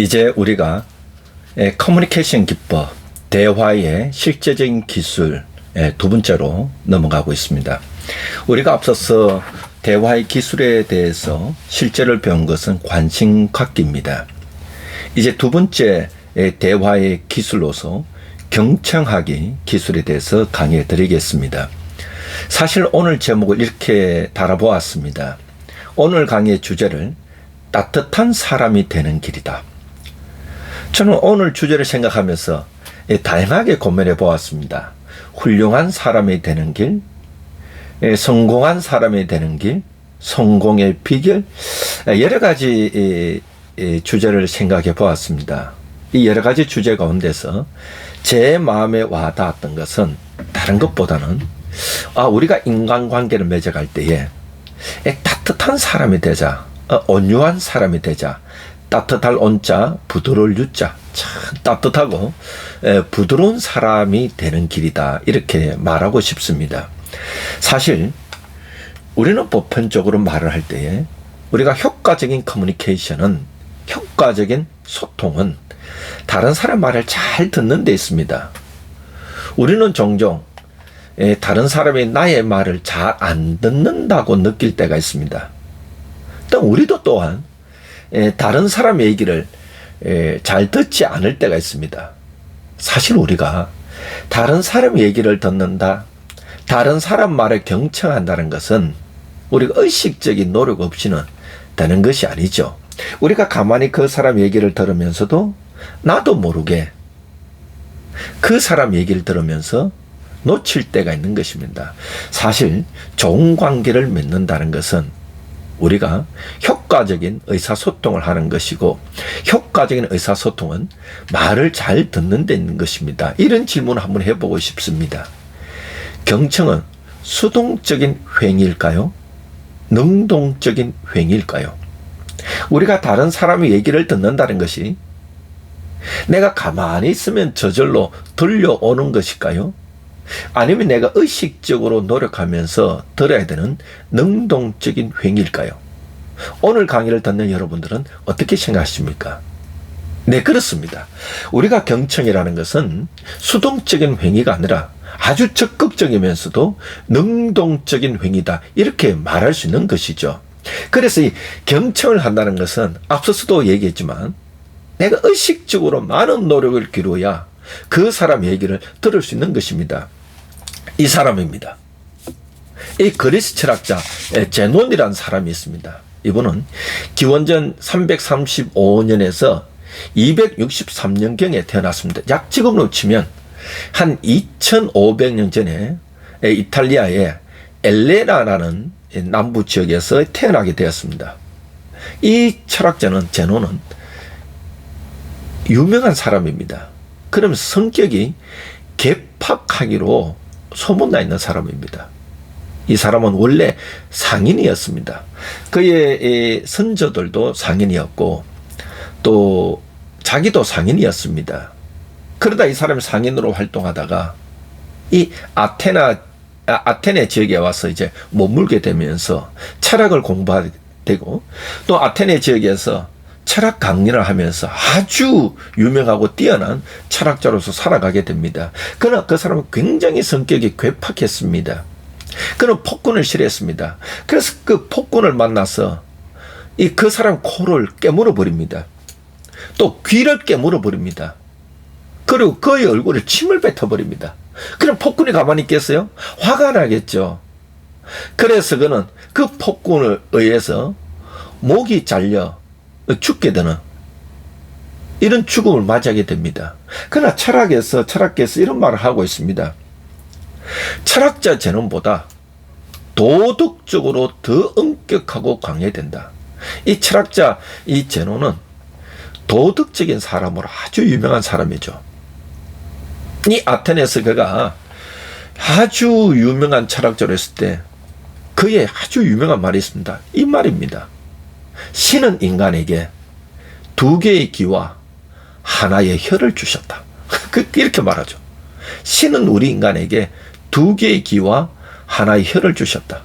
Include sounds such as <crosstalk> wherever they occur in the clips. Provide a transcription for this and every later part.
이제 우리가 에, 커뮤니케이션 기법, 대화의 실제적인 기술 에, 두 번째로 넘어가고 있습니다. 우리가 앞서서 대화의 기술에 대해서 실제를 배운 것은 관심 갖기입니다. 이제 두 번째 에, 대화의 기술로서 경청하기 기술에 대해서 강의해 드리겠습니다. 사실 오늘 제목을 이렇게 달아보았습니다. 오늘 강의의 주제를 따뜻한 사람이 되는 길이다. 저는 오늘 주제를 생각하면서 예, 다양하게 고민해 보았습니다. 훌륭한 사람이 되는 길, 예, 성공한 사람이 되는 길, 성공의 비결, 예, 여러 가지 주제를 생각해 보았습니다. 이 여러 가지 주제 가운데서 제 마음에 와 닿았던 것은 다른 것보다는 아, 우리가 인간관계를 맺어갈 때에 에, 따뜻한 사람이 되자, 어, 온유한 사람이 되자, 따뜻할 온자, 부드러울 유자, 참 따뜻하고 에, 부드러운 사람이 되는 길이다. 이렇게 말하고 싶습니다. 사실 우리는 보편적으로 말을 할 때에 우리가 효과적인 커뮤니케이션은 효과적인 소통은 다른 사람 말을 잘 듣는 데 있습니다. 우리는 종종 에, 다른 사람이 나의 말을 잘 안 듣는다고 느낄 때가 있습니다. 또 우리도 또한 에, 다른 사람 얘기를 에, 잘 듣지 않을 때가 있습니다. 사실 우리가 다른 사람 얘기를 듣는다, 다른 사람 말에 경청한다는 것은 우리가 의식적인 노력 없이는 되는 것이 아니죠. 우리가 가만히 그 사람 얘기를 들으면서도 나도 모르게 그 사람 얘기를 들으면서 놓칠 때가 있는 것입니다. 사실 좋은 관계를 맺는다는 것은 우리가 효과적인 의사소통을 하는 것이고 효과적인 의사소통은 말을 잘 듣는 데 있는 것입니다. 이런 질문을 한번 해보고 싶습니다. 경청은 수동적인 행위일까요? 능동적인 행위일까요? 우리가 다른 사람의 얘기를 듣는다는 것이 내가 가만히 있으면 저절로 들려오는 것일까요? 아니면 내가 의식적으로 노력하면서 들어야 되는 능동적인 행위일까요? 오늘 강의를 듣는 여러분들은 어떻게 생각하십니까? 네, 그렇습니다. 우리가 경청이라는 것은 수동적인 행위가 아니라 아주 적극적이면서도 능동적인 행위다. 이렇게 말할 수 있는 것이죠. 그래서 이 경청을 한다는 것은 앞서서도 얘기했지만 내가 의식적으로 많은 노력을 기울여야 그 사람 얘기를 들을 수 있는 것입니다. 이 사람입니다. 이 그리스 철학자 제논이라는 사람이 있습니다. 이분은 기원전 335년에서 263년경에 태어났습니다. 약 지금으로 치면 한 2500년 전에 이탈리아의 엘레나라는 남부 지역에서 태어나게 되었습니다. 이 철학자는 제논은 유명한 사람입니다. 그럼 성격이 개팍하기로 소문나 있는 사람입니다. 이 사람은 원래 상인이었습니다. 그의 선조들도 상인이었고 또 자기도 상인이었습니다. 그러다 이 사람이 상인으로 활동하다가 이 아테나 아, 아테네 지역에 와서 이제 머물게 되면서 철학을 공부하게 되고 또 아테네 지역에서 철학 강연을 하면서 아주 유명하고 뛰어난 철학자로서 살아가게 됩니다. 그러나 그 사람은 굉장히 성격이 괴팍했습니다. 그는 폭군을 싫어했습니다. 그래서 그 폭군을 만나서 이 그 사람 코를 깨물어 버립니다. 또 귀를 깨물어 버립니다. 그리고 그의 얼굴에 침을 뱉어 버립니다. 그럼 폭군이 가만히 있겠어요? 화가 나겠죠. 그래서 그는 그 폭군을 의해서 목이 잘려 죽게 되는 이런 죽음을 맞이하게 됩니다. 그러나 철학에서 철학계에서 이런 말을 하고 있습니다. 철학자 제논보다 도덕적으로 더 엄격하고 강해된다. 이 철학자 이 제논은 도덕적인 사람으로 아주 유명한 사람이죠. 이 아테네에서 그가 아주 유명한 철학자로 했을 때 그의 아주 유명한 말이 있습니다. 이 말입니다. 신은 인간에게 두 개의 귀와 하나의 혀를 주셨다. <laughs> 그, 이렇게 말하죠. 신은 우리 인간에게 두 개의 귀와 하나의 혀를 주셨다.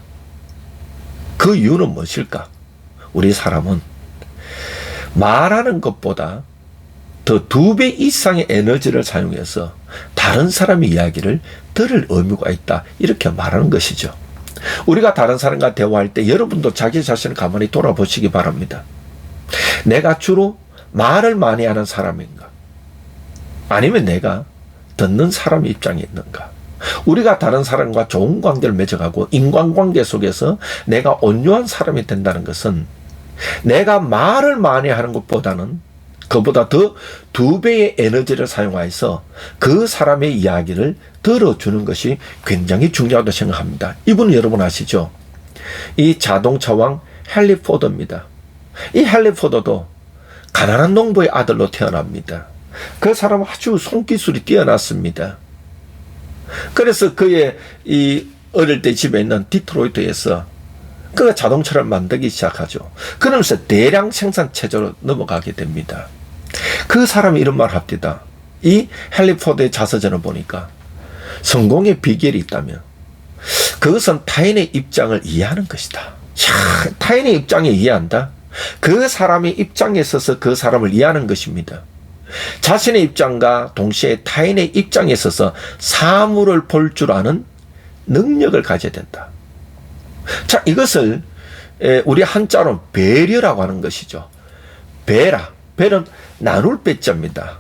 그 이유는 무엇일까? 우리 사람은 말하는 것보다 더 두 배 이상의 에너지를 사용해서 다른 사람의 이야기를 들을 의무가 있다. 이렇게 말하는 것이죠. 우리가 다른 사람과 대화할 때 여러분도 자기 자신을 가만히 돌아보시기 바랍니다. 내가 주로 말을 많이 하는 사람인가? 아니면 내가 듣는 사람 입장에 있는가? 우리가 다른 사람과 좋은 관계를 맺어가고 인간관계 속에서 내가 온유한 사람이 된다는 것은 내가 말을 많이 하는 것보다는 그보다 더 두 배의 에너지를 사용하여서 그 사람의 이야기를 들어주는 것이 굉장히 중요하다고 생각합니다. 이분은 여러분 아시죠? 이 자동차왕 헨리 포드입니다. 이 헨리 포드도 가난한 농부의 아들로 태어납니다. 그 사람은 아주 손기술이 뛰어났습니다. 그래서 그의 이 어릴 때 집에 있는 디트로이트에서 그가 자동차를 만들기 시작하죠. 그러면서 대량 생산 체제로 넘어가게 됩니다. 그 사람이 이런 말 합니다. 이 헨리포드의 자서전을 보니까 성공의 비결이 있다면 그것은 타인의 입장을 이해하는 것이다. 야, 타인의 입장에 이해한다? 그 사람의 입장에 서서 그 사람을 이해하는 것입니다. 자신의 입장과 동시에 타인의 입장에 있어서 사물을 볼 줄 아는 능력을 가져야 된다. 자, 이것을 에, 우리 한자로 배려라고 하는 것이죠. 배라. 배는 나눌 배자입니다.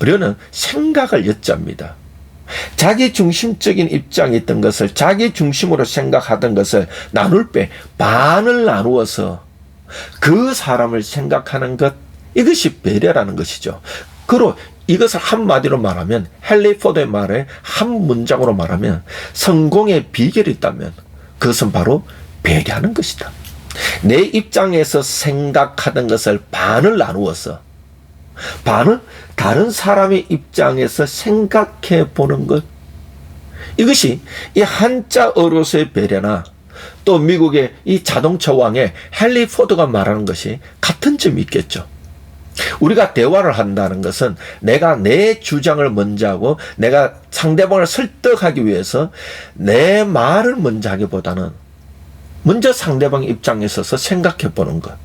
려는 생각을 엿자입니다. 자기 중심적인 입장에 있던 것을 자기 중심으로 생각하던 것을 나눌 배, 반을 나누어서 그 사람을 생각하는 것, 이것이 배려라는 것이죠. 그로 이것을 한마디로 말하면 헨리 포드의 말에 한 문장으로 말하면 성공의 비결이 있다면 그것은 바로 배려하는 것이다. 내 입장에서 생각하던 것을 반을 나누어서 반은 다른 사람의 입장에서 생각해 보는 것. 이것이 이 한자 어로서의 배려나 또 미국의 이 자동차 왕의 헨리 포드가 말하는 것이 같은 점이 있겠죠. 우리가 대화를 한다는 것은 내가 내 주장을 먼저 하고 내가 상대방을 설득하기 위해서 내 말을 먼저 하기보다는 먼저 상대방 입장에 서서 생각해 보는 것.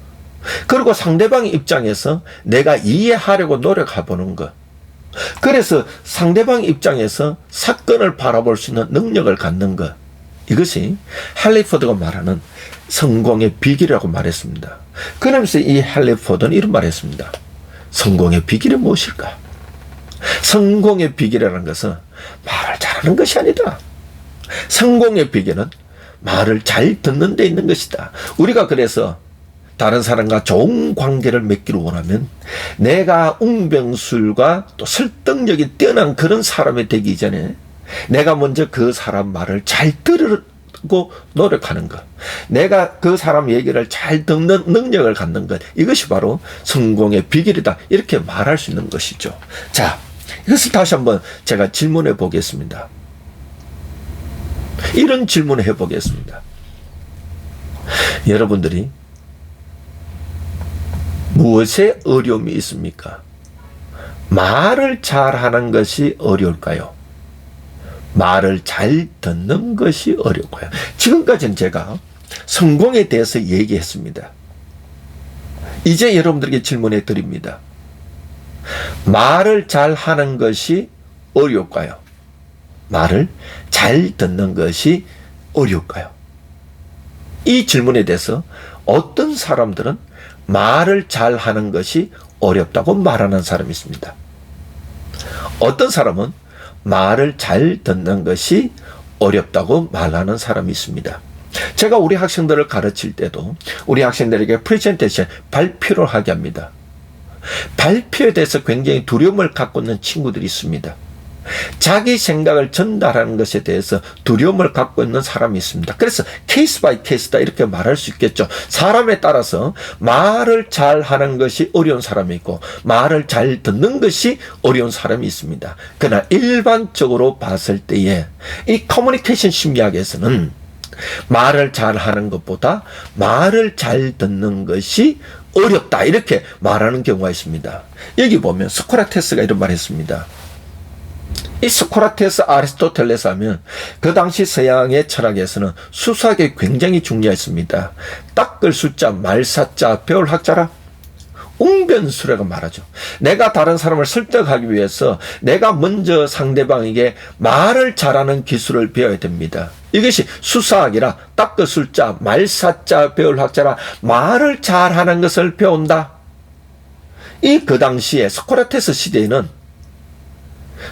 그리고 상대방 입장에서 내가 이해하려고 노력해 보는 것. 그래서 상대방 입장에서 사건을 바라볼 수 있는 능력을 갖는 것. 이것이 할리포드가 말하는 성공의 비결이라고 말했습니다. 그러면서 이 할리포드는 이런 말을 했습니다. 성공의 비결이 무엇일까? 성공의 비결이라는 것은 말을 잘하는 것이 아니다. 성공의 비결은 말을 잘 듣는 데 있는 것이다. 우리가 그래서 다른 사람과 좋은 관계를 맺기를 원하면 내가 웅병술과 또 설득력이 뛰어난 그런 사람이 되기 전에 내가 먼저 그 사람 말을 잘 들 으고 노력하는 것. 내가 그 사람 얘기를 잘 듣는 능력을 갖는 것. 이것이 바로 성공의 비결이다. 이렇게 말할 수 있는 것이죠. 자, 이것을 다시 한번 제가 질문해 보겠습니다. 이런 질문을 해 보겠습니다. 여러분들이 무엇에 어려움이 있습니까? 말을 잘하는 것이 어려울까요? 말을 잘 듣는 것이 어려울까요? 지금까지는 제가 성공에 대해서 얘기했습니다. 이제 여러분들에게 질문해 드립니다. 말을 잘 하는 것이 어려울까요? 말을 잘 듣는 것이 어려울까요? 이 질문에 대해서 어떤 사람들은 말을 잘 하는 것이 어렵다고 말하는 사람이 있습니다. 어떤 사람은 말을 잘 듣는 것이 어렵다고 말하는 사람이 있습니다. 제가 우리 학생들을 가르칠 때도 우리 학생들에게 프레젠테이션 발표를 하게 합니다. 발표에 대해서 굉장히 두려움을 갖고 있는 친구들이 있습니다. 자기 생각을 전달하는 것에 대해서 두려움을 갖고 있는 사람이 있습니다. 그래서 케이스 바이 케이스다 이렇게 말할 수 있겠죠. 사람에 따라서 말을 잘 하는 것이 어려운 사람이 있고 말을 잘 듣는 것이 어려운 사람이 있습니다. 그러나 일반적으로 봤을 때에 이 커뮤니케이션 심리학에서는 말을 잘 하는 것보다 말을 잘 듣는 것이 어렵다 이렇게 말하는 경우가 있습니다. 여기 보면 스코라테스가 이런 말했습니다. 이 소크라테스 아리스토텔레스 하면 그 당시 서양의 철학에서는 수학이 굉장히 중요했습니다. 닦을 숫자, 말사자, 배울 학자라 웅변수라고 말하죠. 내가 다른 사람을 설득하기 위해서 내가 먼저 상대방에게 말을 잘하는 기술을 배워야 됩니다. 이것이 수사학이라 닦을 술자, 말사자 배울 학자라 말을 잘하는 것을 배운다. 이 그 당시에 소크라테스 시대에는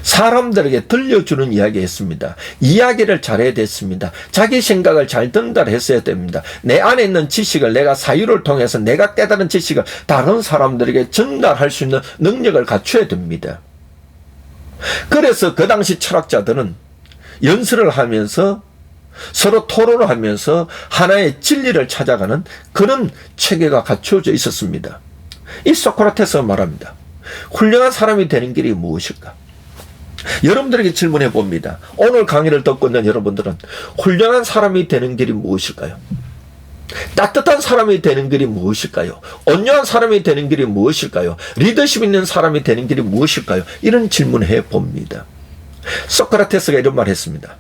사람들에게 들려주는 이야기였습니다. 이야기를 잘해야 됐습니다. 자기 생각을 잘 전달했어야 됩니다. 내 안에 있는 지식을 내가 사유를 통해서 내가 깨달은 지식을 다른 사람들에게 전달할 수 있는 능력을 갖춰야 됩니다. 그래서 그 당시 철학자들은 연설을 하면서 서로 토론을 하면서 하나의 진리를 찾아가는 그런 체계가 갖춰져 있었습니다. 이 소크라테스가 말합니다. 훌륭한 사람이 되는 길이 무엇일까? 여러분들에게 질문해 봅니다. 오늘 강의를 듣고 있는 여러분들은 훌륭한 사람이 되는 길이 무엇일까요? 따뜻한 사람이 되는 길이 무엇일까요? 온유한 사람이 되는 길이 무엇일까요? 리더십 있는 사람이 되는 길이 무엇일까요? 이런 질문을 해 봅니다. 소크라테스가 이런 말 했습니다.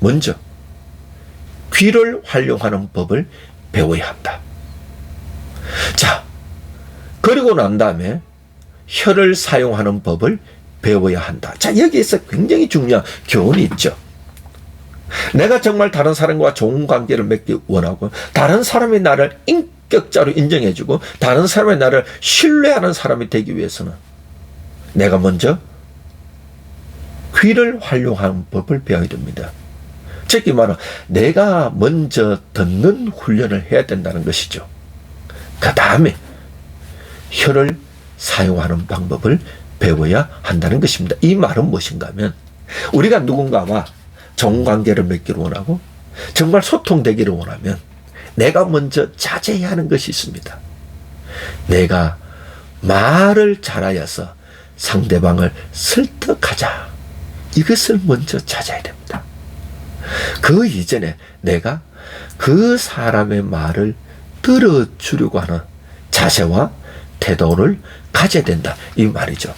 먼저, 귀를 활용하는 법을 배워야 한다. 자, 그리고 난 다음에 혀를 사용하는 법을 배워야 한다. 자, 여기에서 굉장히 중요한 교훈이 있죠. 내가 정말 다른 사람과 좋은 관계를 맺기 원하고, 다른 사람이 나를 인격자로 인정해주고, 다른 사람이 나를 신뢰하는 사람이 되기 위해서는 내가 먼저 귀를 활용하는 법을 배워야 됩니다. 즉, 이 말은 내가 먼저 듣는 훈련을 해야 된다는 것이죠. 그 다음에 혀를 사용하는 방법을 배워야 한다는 것입니다. 이 말은 무엇인가 하면 우리가 누군가와 좋은 관계를 맺기를 원하고 정말 소통되기를 원하면 내가 먼저 자제해야 하는 것이 있습니다. 내가 말을 잘하여서 상대방을 설득하자. 이것을 먼저 찾아야 됩니다. 그 이전에 내가 그 사람의 말을 들어주려고 하는 자세와 태도를 가져야 된다. 이 말이죠.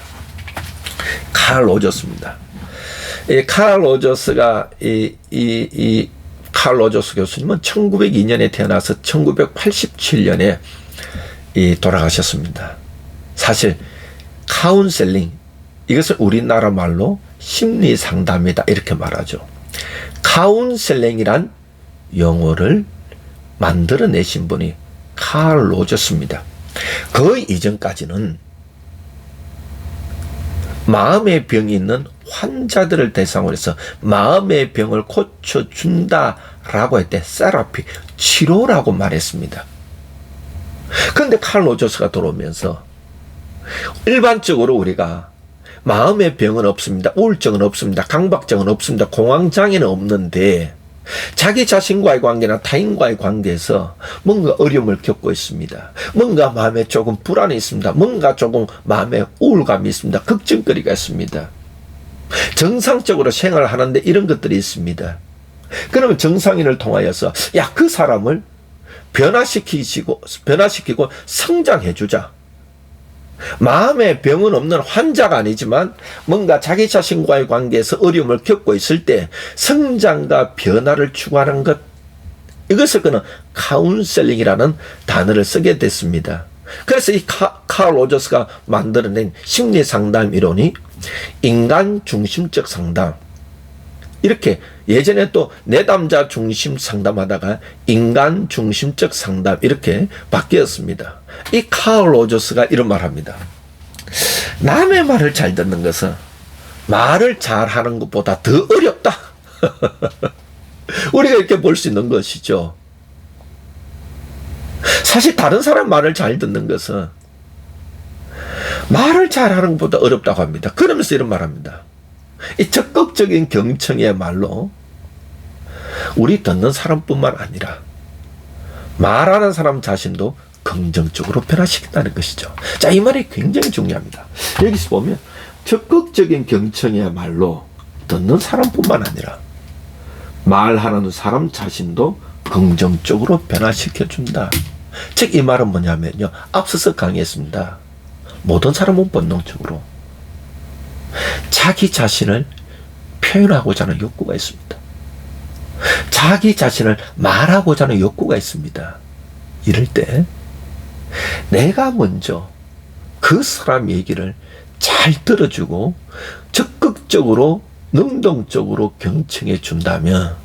칼 로저스입니다. 이칼 로저스가 이, 이, 이, 칼 로저스 교수님은 1902년에 태어나서 1987년에 이 돌아가셨습니다. 사실 카운셀링 이것을 우리나라 말로 심리 상담이다 이렇게 말하죠. 카운셀링이란 용어를 만들어내신 분이 칼 로저스입니다. 그 이전까지는 마음의 병이 있는 환자들을 대상으로 해서 마음의 병을 고쳐준다라고 할 때 세라피, 치료라고 말했습니다. 그런데 칼 로저스가 들어오면서 일반적으로 우리가 마음의 병은 없습니다. 우울증은 없습니다. 강박증은 없습니다. 공황장애는 없는데 자기 자신과의 관계나 타인과의 관계에서 뭔가 어려움을 겪고 있습니다. 뭔가 마음에 조금 불안이 있습니다. 뭔가 조금 마음에 우울감이 있습니다. 걱정거리가 있습니다. 정상적으로 생활하는데 이런 것들이 있습니다. 그러면 정상인을 통하여서 야 그 사람을 변화시키시고 변화시키고 성장해 주자. 마음의 병은 없는 환자가 아니지만 뭔가 자기 자신과의 관계에서 어려움을 겪고 있을 때 성장과 변화를 추구하는 것 이것을 그는 카운셀링이라는 단어를 쓰게 됐습니다. 그래서 이 카, 카울 로저스가 만들어낸 심리 상담 이론이 인간 중심적 상담 이렇게 예전에 또 내담자 중심 상담하다가 인간 중심적 상담 이렇게 바뀌었습니다. 이 카울 로저스가 이런 말 합니다. 남의 말을 잘 듣는 것은 말을 잘 하는 것보다 더 어렵다. <laughs> 우리가 이렇게 볼 수 있는 것이죠. 사실 다른 사람 말을 잘 듣는 것은 말을 잘 하는 것보다 어렵다고 합니다. 그러면서 이런 말 합니다. 이 적극적인 경청의 말로 우리 듣는 사람뿐만 아니라 말하는 사람 자신도 긍정적으로 변화시킨다는 것이죠. 자, 이 말이 굉장히 중요합니다. 여기서 보면 적극적인 경청의 말로 듣는 사람뿐만 아니라 말하는 사람 자신도 긍정적으로 변화시켜준다. 즉, 이 말은 뭐냐면요. 앞서서 강의했습니다. 모든 사람은 본능적으로 자기 자신을 표현하고자 하는 욕구가 있습니다. 자기 자신을 말하고자 하는 욕구가 있습니다. 이럴 때 내가 먼저 그 사람 얘기를 잘 들어주고 적극적으로 능동적으로 경청해 준다면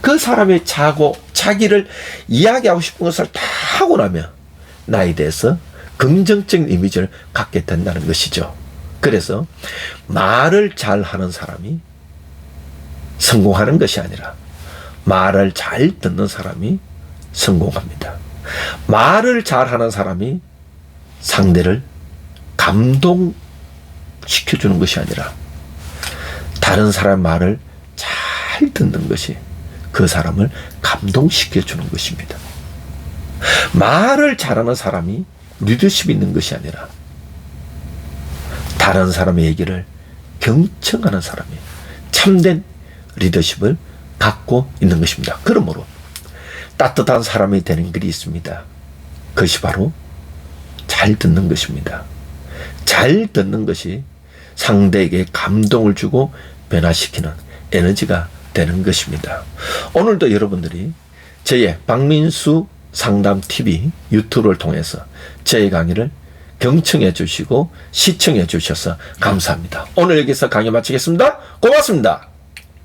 그 사람의 자고 자기를 이야기하고 싶은 것을 다 하고 나면 나에 대해서 긍정적인 이미지를 갖게 된다는 것이죠. 그래서 말을 잘 하는 사람이 성공하는 것이 아니라 말을 잘 듣는 사람이 성공합니다. 말을 잘 하는 사람이 상대를 감동시켜주는 것이 아니라 다른 사람 말을 잘 듣는 것이 그 사람을 감동시켜주는 것입니다. 말을 잘하는 사람이 리더십이 있는 것이 아니라 다른 사람의 얘기를 경청하는 사람이 참된 리더십을 갖고 있는 것입니다. 그러므로 따뜻한 사람이 되는 길이 있습니다. 그것이 바로 잘 듣는 것입니다. 잘 듣는 것이 상대에게 감동을 주고 변화시키는 에너지가 되는 것입니다. 오늘도 여러분들이 저의 박민수 상담 TV 유튜브를 통해서 저의 강의를 경청해 주시고 시청해 주셔서 감사합니다. 오늘 여기서 강의 마치겠습니다. 고맙습니다.